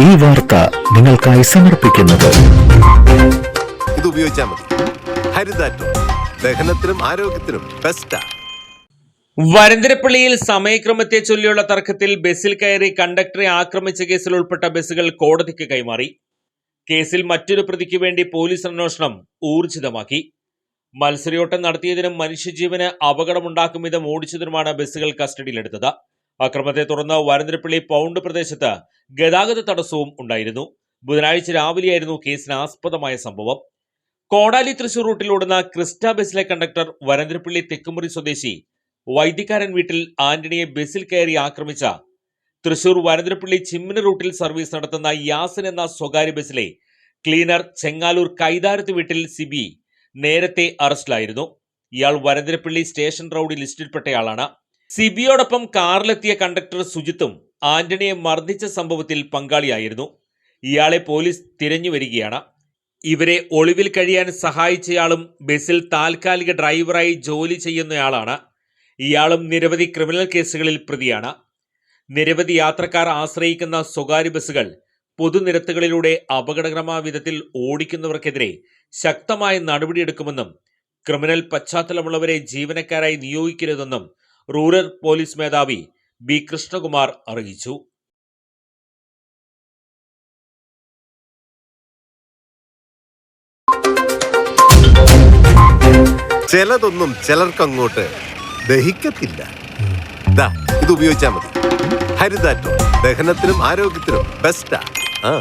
ഈ വാർത്ത നിങ്ങൾക്കായി സമർപ്പിക്കുന്നത്. ഇത് ഉപയോഗിച്ചാൽ മതി. ഹരിതാറ്റോ. ദഹനത്തിനും ആരോഗ്യത്തിനും ബെസ്റ്റാ വരന്തരപ്പള്ളിയിൽ സമയക്രമത്തെ ചൊല്ലിയുള്ള തർക്കത്തിൽ ബസ്സിൽ കയറി കണ്ടക്ടറെ ആക്രമിച്ച കേസിൽ ഉൾപ്പെട്ട ബസ്സുകൾ കോടതിക്ക് കൈമാറി. കേസിൽ മറ്റൊരു പ്രതിക്ക് വേണ്ടി പോലീസ് അന്വേഷണം ഊർജിതമാക്കി. മത്സരയോട്ടം നടത്തിയതിനും മനുഷ്യജീവന് അപകടമുണ്ടാക്കും വിധം ഓടിച്ചതിനുമാണ് ബസ്സുകൾ കസ്റ്റഡിയിലെടുത്തത്. അക്രമത്തെ തുടർന്ന് വരന്തരപ്പള്ളി പൗണ്ട് പ്രദേശത്ത് ഗതാഗത തടസ്സവും ഉണ്ടായിരുന്നു. ബുധനാഴ്ച രാവിലെയായിരുന്നു കേസിന് ആസ്പദമായ സംഭവം. കോടാലി തൃശൂർ റൂട്ടിൽ ഓടുന്ന ക്രിസ്റ്റ ബസ്സിലെ കണ്ടക്ടർ വരന്തരപ്പള്ളി തെക്കുമുറി സ്വദേശി വൈദ്യക്കാരൻ വീട്ടിൽ ആന്റണിയെ ബസ്സിൽ കയറി ആക്രമിച്ച തൃശൂർ വരന്തരപ്പള്ളി ചിമ്മിനി റൂട്ടിൽ സർവീസ് നടത്തുന്ന യാസൻ എന്ന സ്വകാര്യ ബസ്സിലെ ക്ലീനർ ചെങ്ങാലൂർ കൈതാരത്ത് വീട്ടിൽ സിബി നേരത്തെ അറസ്റ്റിലായിരുന്നു. ഇയാൾ വരന്തരപ്പള്ളി സ്റ്റേഷൻ റൌഡി ലിസ്റ്റിൽപ്പെട്ടയാളാണ്. സിബിയോടൊപ്പം കാറിലെത്തിയ കണ്ടക്ടർ സുജിത്തും ആന്റണിയെ മർദ്ദിച്ച സംഭവത്തിൽ പങ്കാളിയായിരുന്നു. ഇയാളെ പോലീസ് തിരഞ്ഞു വരികയാണ്. ഇവരെ ഒളിവിൽ കഴിയാൻ സഹായിച്ചയാളും ബസ്സിൽ താൽക്കാലിക ഡ്രൈവറായി ജോലി ചെയ്യുന്നയാളാണ്. ഇയാളും നിരവധി ക്രിമിനൽ കേസുകളിൽ പ്രതിയാണ്. നിരവധി യാത്രക്കാർ ആശ്രയിക്കുന്ന സ്വകാര്യ ബസ്സുകൾ പൊതുനിരത്തുകളിലൂടെ അപകടകരമായ വിധത്തിൽ ഓടിക്കുന്നവർക്കെതിരെ ശക്തമായ നടപടിയെടുക്കുമെന്നും ക്രിമിനൽ പശ്ചാത്തലമുള്ളവരെ ജീവനക്കാരായി നിയോഗിക്കരുതെന്നും റൂറൽ പോലീസ് മേധാവി ബി കൃഷ്ണകുമാർ അറിയിച്ചു. ചിലതൊന്നും ചിലർക്കങ്ങോട്ട് ദഹിക്കത്തില്ല. ഇത് ഉപയോഗിച്ചാൽ മതി. ഹരിതാറ്റോ ദഹനത്തിനും ആരോഗ്യത്തിനും ബെസ്റ്റാ ആ.